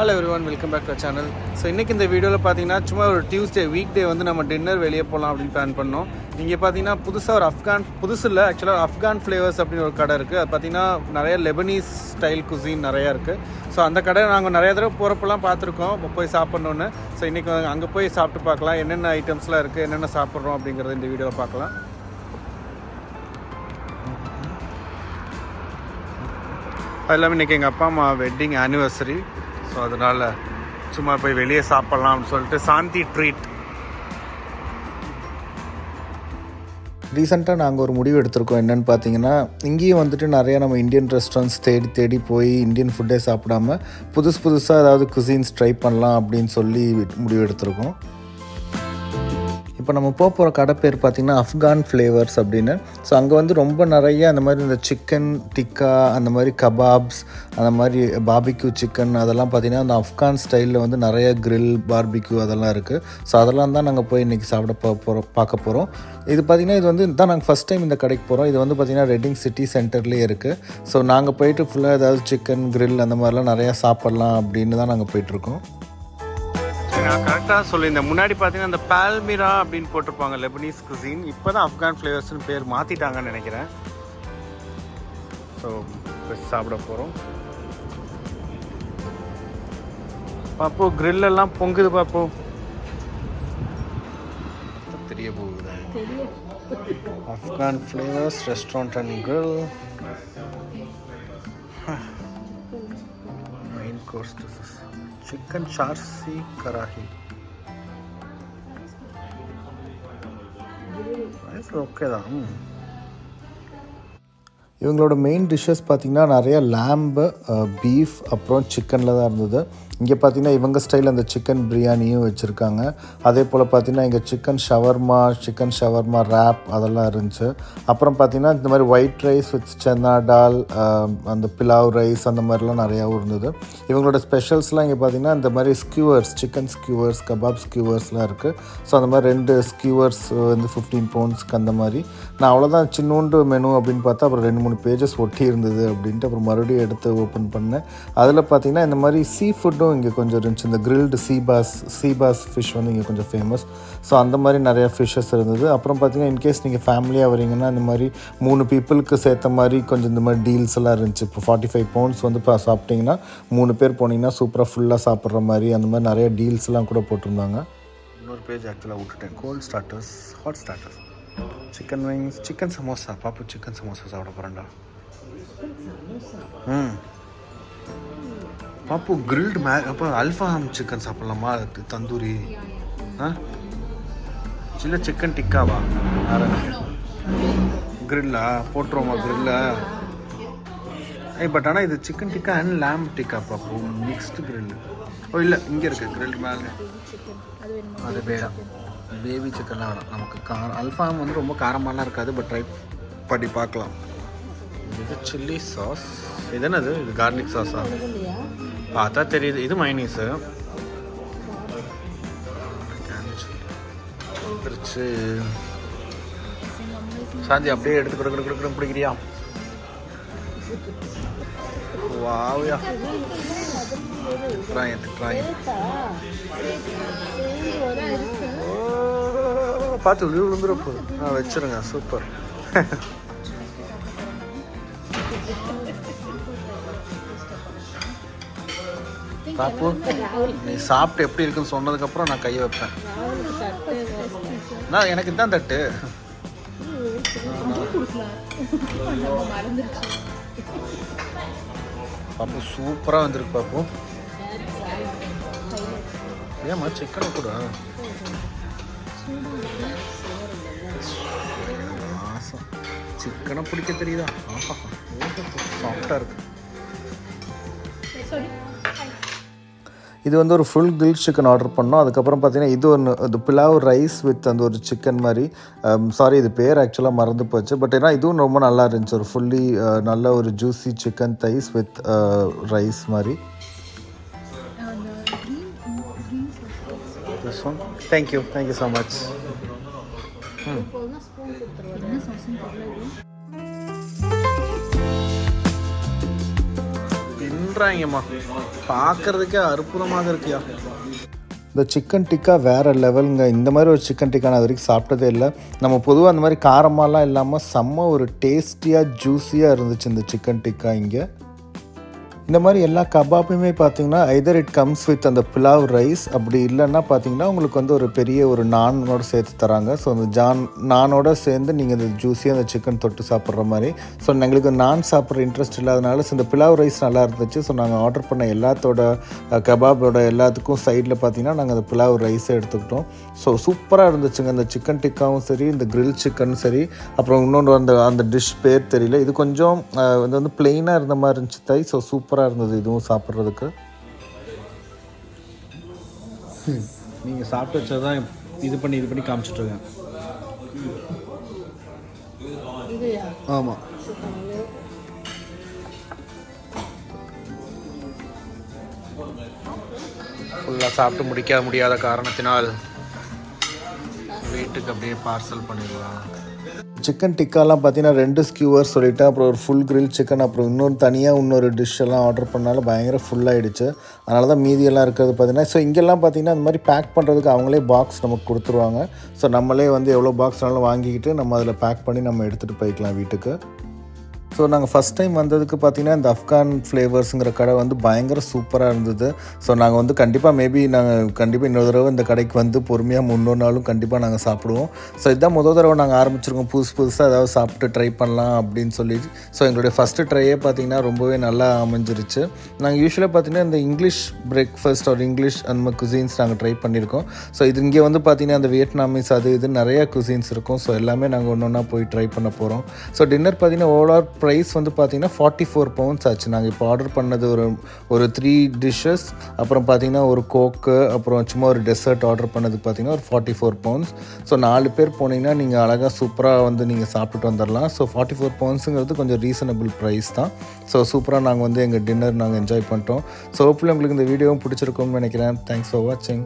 Hello everyone welcome back to channel so இன்றைக்கி இந்த வீடியோவில் பார்த்தீங்கன்னா சும்மா ஒரு டியூஸ்டே வீக் டே வந்து நம்ம டின்னர் வெளியே போகலாம் அப்படின்னு பிளான் பண்ணோம். இங்கே பார்த்தீங்கன்னா புதுசாக ஒரு அஃப்கான் புதுசு இல்லை ஆக்சுவலாக அஃப்கான் ஃப்ளேவர்ஸ் அப்படின்னு ஒரு கடை இருக்குது அது பார்த்தீங்கன்னா நிறைய லெபனீஸ் ஸ்டைல் குசின் நிறையா இருக்குது ஸோ அந்த கடை நாங்கள் நிறைய தடவை போகிறப்பெல்லாம் பார்த்துருக்கோம் போய் சாப்பிட்ணுன்னு ஸோ இன்றைக்கி அங்கே போய் சாப்பிட்டு பார்க்கலாம் என்னென்ன ஐட்டம்ஸ்லாம் இருக்குது என்னென்ன சாப்பிட்றோம் அப்படிங்கிறது இந்த வீடியோவில் பார்க்கலாம் அது இல்லாமல் இன்றைக்கி எங்கள் அப்பா அம்மா வெட்டிங் ஆனிவர்சரி ஸோ அதனால் சும்மா போய் வெளியே சாப்பிட்லாம்னு சொல்லிட்டு சாந்தி ட்ரீட் ரீசெண்டாக நாங்கள் ஒரு முடிவு எடுத்திருக்கோம். என்னென்னு பார்த்தீங்கன்னா இங்கேயும் வந்துட்டு நிறைய நம்ம இந்தியன் ரெஸ்டாரண்ட்ஸ் தேடி தேடி போய் இந்தியன் ஃபுட்டே சாப்பிடாம புதுசு புதுசாக ஏதாவது குசின்ஸ் ட்ரை பண்ணலாம் அப்படின்னு சொல்லி முடிவு எடுத்திருக்கோம். இப்போ நம்ம போக போகிற கடை பேர் பார்த்திங்கன்னா அஃப்கான் ஃப்ளேவர்ஸ் அப்படின்னு. ஸோ அங்கே வந்து ரொம்ப நிறைய அந்த மாதிரி இந்த சிக்கன் டிக்கா அந்த மாதிரி கபாப்ஸ் அந்த மாதிரி பாபிக்யூ சிக்கன் அதெல்லாம் பார்த்திங்கன்னா அந்த அஃப்கான் ஸ்டைலில் வந்து நிறைய கிரில் பார்பிக்யூ அதெல்லாம் இருக்குது ஸோ அதெல்லாம் தான் நாங்கள் போய் இன்றைக்கி சாப்பிட போகிறோம் பார்க்க போகிறோம் இது பார்த்திங்கன்னா இது வந்து தான் நாங்கள் ஃபஸ்ட் டைம் இந்த கடைக்கு போகிறோம் இது வந்து பார்த்திங்கன்னா ரெட்டிங் சிட்டி சென்டர்லேயே இருக்குது ஸோ நாங்கள் போயிட்டு ஃபுல்லாக ஏதாவது சிக்கன் கிரில் அந்த மாதிரிலாம் நிறையா சாப்பிட்லாம் அப்படின்னு தான் நாங்கள் போயிட்டுருக்கோம் கரெக்டாக சொல்லியிருந்தேன். முன்னாடி பார்த்தீங்கன்னா அந்த பால்மிரா அப்படின்னு போட்டிருப்பாங்க லெபனீஸ் குசின் இப்போ தான் அஃப்கான் ஃப்ளேவர்ஸ்னு பேர் மாற்றிட்டாங்கன்னு நினைக்கிறேன். ஸோ சாப்பிட போகிறோம் பாப்போ grill எல்லாம் பொங்குது பாப்போ. தெரிய போகுது. Afghan flavours restaurant and grill main course chicken charsi karahi okay தான் ம். இவங்களோட மெயின் டிஷ்ஷஸ் பார்த்திங்கன்னா நிறைய லேம்பு பீஃப் அப்புறம் சிக்கனில் தான் இருந்தது. இங்கே பார்த்தீங்கன்னா இவங்க ஸ்டைல் அந்த சிக்கன் பிரியாணியும் வச்சுருக்காங்க. அதே போல் பார்த்திங்கன்னா இங்கே chicken shawarma chicken shawarma wrap அதெல்லாம் இருந்துச்சு. அப்புறம் பார்த்தீங்கன்னா இந்த மாதிரி white rice with chana dal அந்த பிலாவ் ரைஸ் அந்த மாதிரிலாம் நிறையாவும் இருந்தது. இவங்களோட ஸ்பெஷல்ஸ்லாம் இங்கே பார்த்தீங்கன்னா இந்த மாதிரி ஸ்கியூவர்ஸ் சிக்கன் ஸ்கியூவர்ஸ் கபாப் ஸ்கியூவர்ஸ்லாம் இருக்குது ஸோ அந்த மாதிரி ரெண்டு ஸ்கியூவர்ஸ் வந்து ஃபிஃப்டீன் பவுண்ட்ஸ்க்கு அந்த மாதிரி. நான் அவ்வளோதான் சின்னோண்டு மெனு அப்படின்னு பார்த்தா அப்புறம் ரெண்டு மூணு மூணு பேஜஸ் ஒட்டி இருந்தது அப்படின்ட்டு அப்புறம் மறுபடியும் எடுத்து ஓப்பன் பண்ணேன் அதில் பார்த்தீங்கன்னா இந்த மாதிரி சீ ஃபுட்டும் இங்கே கொஞ்சம் இருந்துச்சு. இந்த கிரில்டு சீபாஸ் சீபாஸ் ஃபிஷ் வந்து இங்கே கொஞ்சம் ஃபேமஸ் ஸோ அந்த மாதிரி நிறையா ஃபிஷ்ஷஸ் இருந்தது. அப்புறம் பார்த்தீங்கன்னா இன்கேஸ் நீங்கள் ஃபேமிலியாக வரீங்கன்னா இந்த மாதிரி மூணு பீப்புளுக்கு சேர்த்த மாதிரி கொஞ்சம் இந்த மாதிரி டீல்ஸ் எல்லாம் இருந்துச்சு. இப்போ ஃபார்ட்டி ஃபைவ் பவுண்ட்ஸ் வந்து இப்போ சாப்பிட்டீங்கன்னா மூணு பேர் போனீங்கன்னா சூப்பராக ஃபுல்லாக சாப்பிட்ற மாதிரி அந்த மாதிரி நிறைய டீல்ஸ்லாம் கூட போட்டிருந்தாங்க. இன்னொரு பேஜ் ஆக்சுவலாக விட்டுட்டேன். Cold starters hot starters chicken wings chicken samosa பாப்பு சிக்கன் சமோசா சாப்பிட போகிறேன்டா ம். பாப்பு கிரில்டு மே அப்போ அல்ஃபாம் சிக்கன் சாப்பிட்லாமா? தந்தூரி. ஆ? சில்ல சிக்கன் டிக்காவா கிரில்லா போட்டுருவோமா கிரில்ல ஏய் பட் ஆனால் இது chicken tikka and lamb tikka Pappu. Mixed grill ஓ இல்லை இங்கே இருக்குது கிரில் மேலே. அது வேணாம். பேபி சிக்கன்லாம் வேணாம். நமக்கு காரம் அல்ஃபாம் வந்து ரொம்ப காரமாலாம் இருக்காது பட் ட்ரை பண்ணி பார்க்கலாம். இது சில்லி சாஸ் இது என்னது? இது கார்லிக் சாஸா பார்த்தா தெரியுது. இது மைனீஸு வந்துருச்சு. சாந்தி அப்படியே எடுத்து கொடு கொடு கொடு பிடிக்கிறியா? வாவ்யா திட்டுறாங்க திட்டுறாங்க பார்த்து விழு விழுந்துட போகுது ஆ வச்சிருங்க. சூப்பர். பாப்பு நீ சாப்பிட்டு எப்படி இருக்குன்னு சொன்னதுக்கப்புறம் நான் கையை வைப்பேன். நான் எனக்கு தான் தட்டு. பாப்பு சூப்பராக வந்திருக்கு பாப்பு. ஏம்மா சிக்கனை கூட? மாசம் சிக்கனை பிடிக்க தெரியுதா? ஆஹா சாஃப்டாக இருக்கு. இது வந்து ஒரு ஃபுல் கிரில் சிக்கன் ஆர்டர் பண்ணோம். அதுக்கப்புறம் பார்த்தீங்கன்னா இது ஒன்று இது பிலாவ் ரைஸ் வித் அந்த ஒரு சிக்கன் மாதிரி. சாரி இது பேர் ஆக்சுவலாக மறந்து போச்சு. பட் ஏன்னா இதுவும் ரொம்ப நல்லா இருந்துச்சு. ஒரு ஃபுல்லி நல்ல ஒரு juicy chicken thighs with rice மாதிரி. This one thank you thank you so much போட்டுறாங்கம்மா பார்க்கறதுக்கே அற்புதமாக இருக்கியா? இந்த சிக்கன் டிக்கா வேறு லெவலுங்க இந்த மாதிரி ஒரு சிக்கன் டிக்கா நான் வரைக்கும் சாப்பிட்டதே இல்லை. நம்ம பொதுவாக அந்த மாதிரி காரமாலாம் இல்லாமல் செம்ம ஒரு டேஸ்டியாக ஜூஸியாக இருந்துச்சு இந்த சிக்கன் டிக்கா இங்கே. இந்த மாதிரி எல்லா கபாப்புமே பார்த்தீங்கன்னா ஐதர் இட் கம்ஸ் வித் அந்த பிலாவ் ரைஸ் அப்படி இல்லைன்னா பார்த்தீங்கன்னா உங்களுக்கு வந்து ஒரு பெரிய ஒரு நானோட சேர்த்து தராங்க. ஸோ அந்த ஜான் நானோட சேர்ந்து நீங்கள் இந்த ஜூஸியாக அந்த சிக்கன் தொட்டு சாப்பிட்ற மாதிரி. ஸோ எங்களுக்கு நான் சாப்பிட்ற இன்ட்ரெஸ்ட் இல்லாதனால ஸோ இந்த பிலாவ் ரைஸ் நல்லா இருந்துச்சு. ஸோ நாங்கள் ஆர்டர் பண்ண எல்லாத்தோட கபாபோட எல்லாத்துக்கும் சைடில் பார்த்தீங்கன்னா நாங்கள் அந்த பிலாவ் ரைஸை எடுத்துக்கிட்டோம். ஸோ சூப்பராக இருந்துச்சுங்க. அந்த சிக்கன் டிக்காவும் சரி இந்த கிரில் சிக்கனும் சரி அப்புறம் இன்னொன்று அந்த அந்த டிஷ் பேர் தெரியல. இது கொஞ்சம் இது வந்து பிளெயினாக இருந்த மாதிரி இருந்துச்சு தை ஸோ சூப்பராக இருந்தது இதுவும் சாப்பிட்றதுக்கு. நீங்கள் சாப்பிட்டு வச்சது தான் இது பண்ணி இது பண்ணி காமிச்சிட்ருக்கேன். ஆமாம் ஃபுல்லாக சாப்பிட்டு முடிக்க முடியாத காரணத்தினால் வீட்டுக்கு அப்படியே பார்சல் பண்ணிடலாம். சிக்கன் டிக்காலாம் பார்த்தீங்கன்னா ரெண்டு ஸ்கியூவர் சொல்லிவிட்டு அப்புறம் ஒரு ஃபுல் கிரில் சிக்கன் அப்புறம் இன்னொரு தனியாக இன்னொரு டிஷ் எல்லாம் ஆர்டர் பண்ணாலும் பயங்கர ஃபுல்லாகிடுச்சு அதனால தான் மீதியெல்லாம் இருக்கிறது பார்த்தீங்கன்னா ஸோ இங்கெல்லாம் பார்த்தீங்கன்னா அந்த மாதிரி பேக் பண்ணுறதுக்கு அவங்களே பாக்ஸ் நமக்கு கொடுத்துருவாங்க. ஸோ நம்மளே வந்து எவ்வளோ பாக்ஸ்னாலும் வாங்கிக்கிட்டு நம்ம அதில் பேக் பண்ணி நம்ம எடுத்துகிட்டு போய்க்கலாம் வீட்டுக்கு. ஸோ நாங்கள் ஃபஸ்ட் டைம் வந்ததுக்கு பார்த்தீங்கன்னா இந்த அஃப்கான் ஃப்ளேவர்ஸுங்கிற கடை வந்து பயங்கர சூப்பராக இருந்தது. ஸோ நாங்கள் வந்து கண்டிப்பாக மேபி நாங்கள் கண்டிப்பாக இன்னொரு தடவை இந்த கடைக்கு வந்து பொறுமையாக முன்னொரு நாளும் கண்டிப்பாக நாங்கள் சாப்பிடுவோம். ஸோ இதுதான் முதல் தடவை நாங்கள் ஆரம்பிச்சிருக்கோம். புதுசு புதுசாக ஏதாவது சாப்பிட்டு ட்ரை பண்ணலாம் அப்படின்னு சொல்லி. ஸோ எங்களுடைய ஃபஸ்ட்டு ட்ரையே பார்த்திங்கன்னா ரொம்பவே நல்லா அமைஞ்சிருச்சு. நாங்கள் யூஸ்வலாக பார்த்தீங்கன்னா இந்த இங்கிலீஷ் பிரேக்ஃபாஸ்ட் ஒரு இங்கிலீஷ் அந்த மாதிரி குசின்ஸ் நாங்கள் ட்ரை பண்ணியிருக்கோம். ஸோ இது இங்கே வந்து பார்த்தீங்கன்னா அந்த வியட்நாமீஸ் அது இது நிறையா குசின்ஸ் இருக்கும். ஸோ எல்லாமே நாங்கள் ஒன்று ஒன்றா போய் ட்ரை பண்ண போகிறோம் ஸோ டின்னர் பார்த்திங்கன்னா ஓவரால் ப்ரைஸ் வந்து பார்த்தீங்கன்னா ஃபார்ட்டி ஃபோர் பவுண்ட்ஸ் ஆச்சு. நாங்கள் இப்போ ஆர்டர் பண்ணது ஒரு ஒரு த்ரீ டிஷ்ஷஸ் அப்புறம் பார்த்தீங்கன்னா ஒரு கோக்கு அப்புறம் சும்மா ஒரு டெசர்ட் ஆர்டர் பண்ணதுக்கு பார்த்தீங்கன்னா ஒரு ஃபார்ட்டி ஃபோர் பவுண்ட்ஸ் ஸோ நாலு பேர் போனீங்கன்னா நீங்கள் அழகாக சூப்பராக வந்து நீங்கள் சாப்பிட்டுட்டு வந்துடலாம் ஸோ ஃபார்ட்டி ஃபோர் பவுண்ட்ஸுங்கிறது கொஞ்சம் ரீசனபிள் ப்ரைஸ் தான். ஸோ சூப்பராக நாங்கள் வந்து எங்கள் டின்னர் நாங்கள் என்ஜாய் பண்ணிட்டோம். ஸோ ஹோப்ஃபுல்லி உங்களுக்கு இந்த வீடியோவும் பிடிச்சிருக்கோம்னு நினைக்கிறேன். தேங்க்ஸ் ஃபார் வாட்சிங்